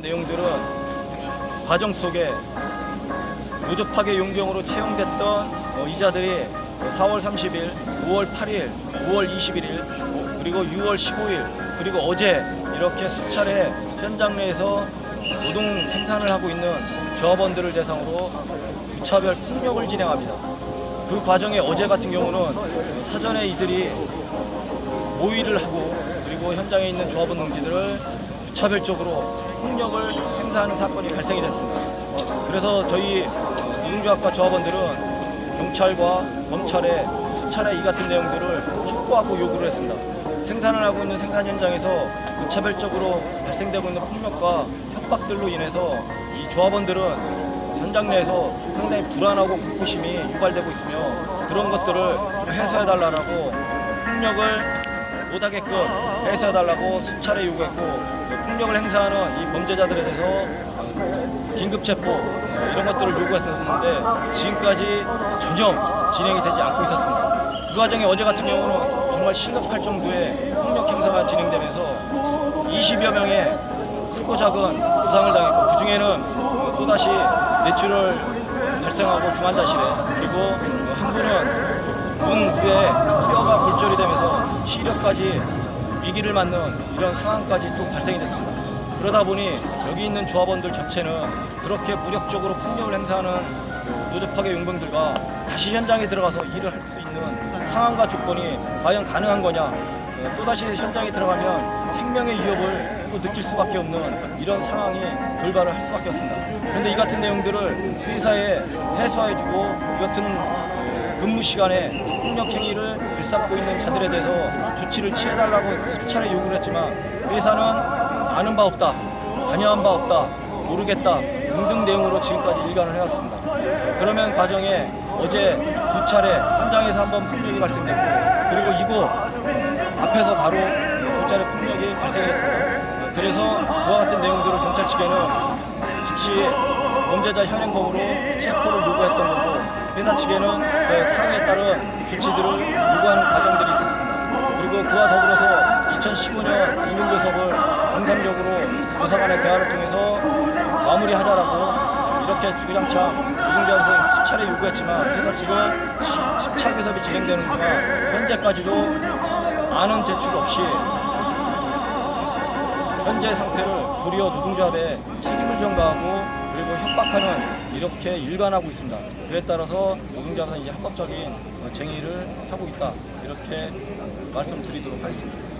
내용들은 과정 속에 노조 파괴 용병으로 채용됐던 어, 이자들이 4월 30일, 5월 8일, 5월 21일, 어, 그리고 6월 15일, 그리고 어제 이렇게 수차례 현장 내에서 노동 생산을 하고 있는 조합원들을 대상으로 무차별 폭력을 진행합니다. 그 과정에 어제 같은 경우는 사전에 이들이 모의를 하고 그리고 현장에 있는 조합원 동지들을 무차별적으로 폭력을 행사하는 사건이 발생이 됐습니다. 그래서 저희 노동조합과 조합원들은 경찰과 검찰에 수차례 이 같은 내용들을 촉구하고 요구를 했습니다. 생산을 하고 있는 생산 현장에서 무차별적으로 발생되고 있는 폭력과 협박들로 인해서 이 조합원들은 현장 내에서 상당히 불안하고 공포심이 유발되고 있으며 그런 것들을 좀 해소해달라고 폭력을 못하게끔 해소해달라고 수차례 요구했고 그 폭력을 행사하는 이 범죄자들에 대해서 긴급 체포 어, 이런 것들을 요구했었는데 지금까지 전혀 진행이 되지 않고 있었습니다. 그 과정에 어제 같은 경우는 정말 심각할 정도의 폭력 행사가 진행되면서 20여 명의 크고 작은 부상을 당했고 그 중에는 또다시 뇌출혈 발생하고 중환자실에 그리고 한 분은 눈 위에 뼈가 골절이 되면서 시력까지 위기를 맞는 이런 상황까지 또 발생이 됐습니다. 그러다 보니 여기 있는 조합원들 전체는 그렇게 무력적으로 폭력을 행사하는 그 노조 파괴 용병들과 다시 현장에 들어가서 일을 할 수 있는 상황과 조건이 과연 가능한 거냐 어, 또다시 현장에 들어가면 생명의 위협을 또 느낄 수밖에 없는 이런 상황이 돌발을 할 수밖에 없습니다. 그런데 이 같은 내용들을 회사에 해소해주고 이 같은 어, 근무 시간에 폭력 행위를 일삼고 있는 자들에 대해서 조치를 취해달라고 수차례 요구를 했지만 회사는 아는 바 없다, 관여한 바 없다, 모르겠다 등등 내용으로 지금까지 일관을 해왔습니다. 그러면 과정에 어제 두 차례 현장에서 한 번 폭력이 발생됐고 그리고 이곳 앞에서 바로 두 차례 폭력이 발생했습니다. 그래서 그와 같은 내용들을 경찰 측에는 즉시 범죄자 현행범으로 체포를 요구했던 거고 회사 측에는 그 사회에 따른 조치들을 요구하는 과정들이 있었습니다. 그리고 그와 더불어서 2015년 임용교섭을 정상적으로 교사 간의 대화를 통해서 마무리하자라고 이렇게 주구장창 노동자에서 수차례 요구했지만 회사 측은 10차 교섭이 진행되는 동안 현재까지도 아는 제출 없이 현재 상태를 도리어 노동조합에 책임을 전가하고 그리고 협박하는 이렇게 일관하고 있습니다. 그에 따라서 노동조합은 이제 합법적인 쟁의를 하고 있다 이렇게 말씀드리도록 하겠습니다.